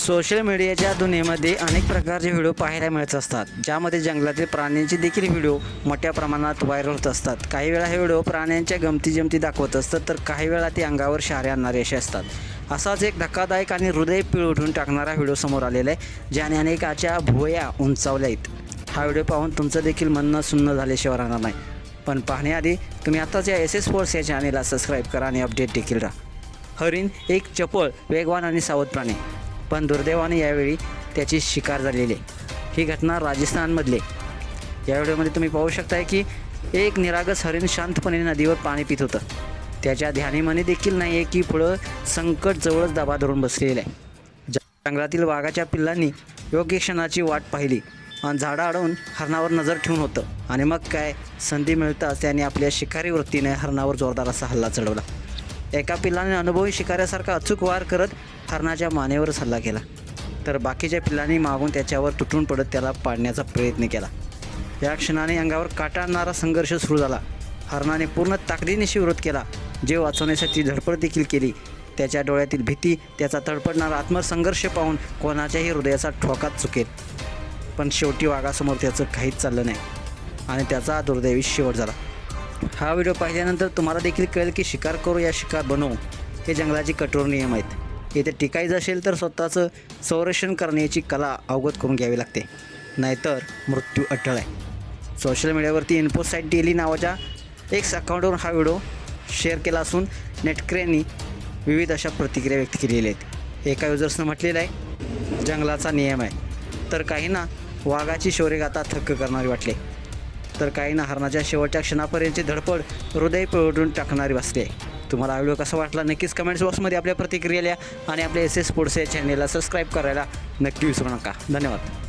Social मीडियाच्या दुनियेमध्ये अनेक प्रकारचे व्हिडिओ पाहायला मिळत असतात. ज्यामध्ये जंगलातील प्राण्यांचे देखील व्हिडिओ मोठ्या प्रमाणात व्हायरल होत असतात. काही वेळा हे व्हिडिओ प्राण्यांच्या गमती जमती दाखवत असतात तर काही वेळा ते अंगावर शहारे आणणारे असे असतात. असाच एक धक्कादायक आणि हृदय पिळवठून टाकणारा व्हिडिओ समोर आलेला आहे ज्याने अनेकाच्या भुवया उंचावल्या आहेत. हा व्हिडिओ पाहून तुमचं देखील म्हणणं सुन्न झाल्याशिवाय राहणार नाही. पण पाहण्याआधी तुम्ही आताच या एस एस स्पोर्ट्स या चॅनेलला सबस्क्राईब करा आणि अपडेट देखील राहा. हरिण एक चपळ वेगवान आणि सावध प्राणी. पण दुर्दैवाने यावेळी त्याची शिकार झालेली आहे. ही घटना राजस्थानमधली आहे. या व्हिडिओमध्ये तुम्ही पाहू शकताय की एक निरागस हरिण शांतपणे नदीवर पाणी पित होतं. त्याच्या ध्यानीमने देखील नाही आहे की पुढं संकट जवळच दाबा धरून बसलेलं आहे. जंगलातील वाघाच्या पिल्लांनी योग्य क्षणाची वाट पाहिली आणि झाडं अडवून हरणावर नजर ठेवून होतं. आणि मग काय संधी मिळताच त्याने आपल्या शिकारी वृत्तीने हरणावर जोरदार असा हल्ला चढवला. एका पिल्लाने अनुभवी शिकाऱ्यासारखा अचूक वार करत हरणाच्या मानेवरच हल्ला केला. तर बाकीच्या पिल्लांनी मागून त्याच्यावर तुटून पडत त्याला पाडण्याचा प्रयत्न केला. या क्षणाने अंगावर काटा आणणारा संघर्ष सुरू झाला. हरणाने पूर्ण ताकदीनिशी विरोध केला. जीव वाचवण्यासाठी धडपड देखील केली. त्याच्या डोळ्यातील भीती त्याचा तडपडणारा आत्मसंघर्ष पाहून कोणाच्याही हृदयाचा ठोकाच चुकेल. पण शेवटी वाघासमोर त्याचं काहीच चाललं नाही. आणि त्याचा दुर्दैवी शेवट झाला. हा व्हिडिओ पाहिल्यानंतर तुम्हाला देखील कळेल की शिकार करू या शिकार बनवू हे जंगलाचे कठोर नियम आहेत. इथे टिकायचं असेल तर स्वतःचं संरक्षण करण्याची कला अवगत करून घ्यावी लागते. नाहीतर मृत्यू अटळ आहे. सोशल मीडियावरती इन्फोसाईट डेली नावाच्या एक्स अकाउंटवर हा व्हिडिओ शेअर केला असून नेटकऱ्यांनी विविध अशा प्रतिक्रिया व्यक्त केलेल्या आहेत. एका युजर्सनं म्हटलेलं आहे जंगलाचा नियम आहे. तर काहींना वाघाची शौर्यगाथा थक्क करणारी वाटले. तर काहींना हरणाच्या शेवटच्या क्षणापर्यंतची धडपड हृदय पिळवटून टाकणारी वाचते तुम्हाला व्हिडिओ कसा वाटला नक्कीच कमेंट्स बॉक्समध्ये आपल्या प्रतिक्रिया लिहा आणि आपल्या एस एस स्पोर्ट्स या चॅनेलला सबस्क्राईब करायला नक्की विसरू नका. धन्यवाद.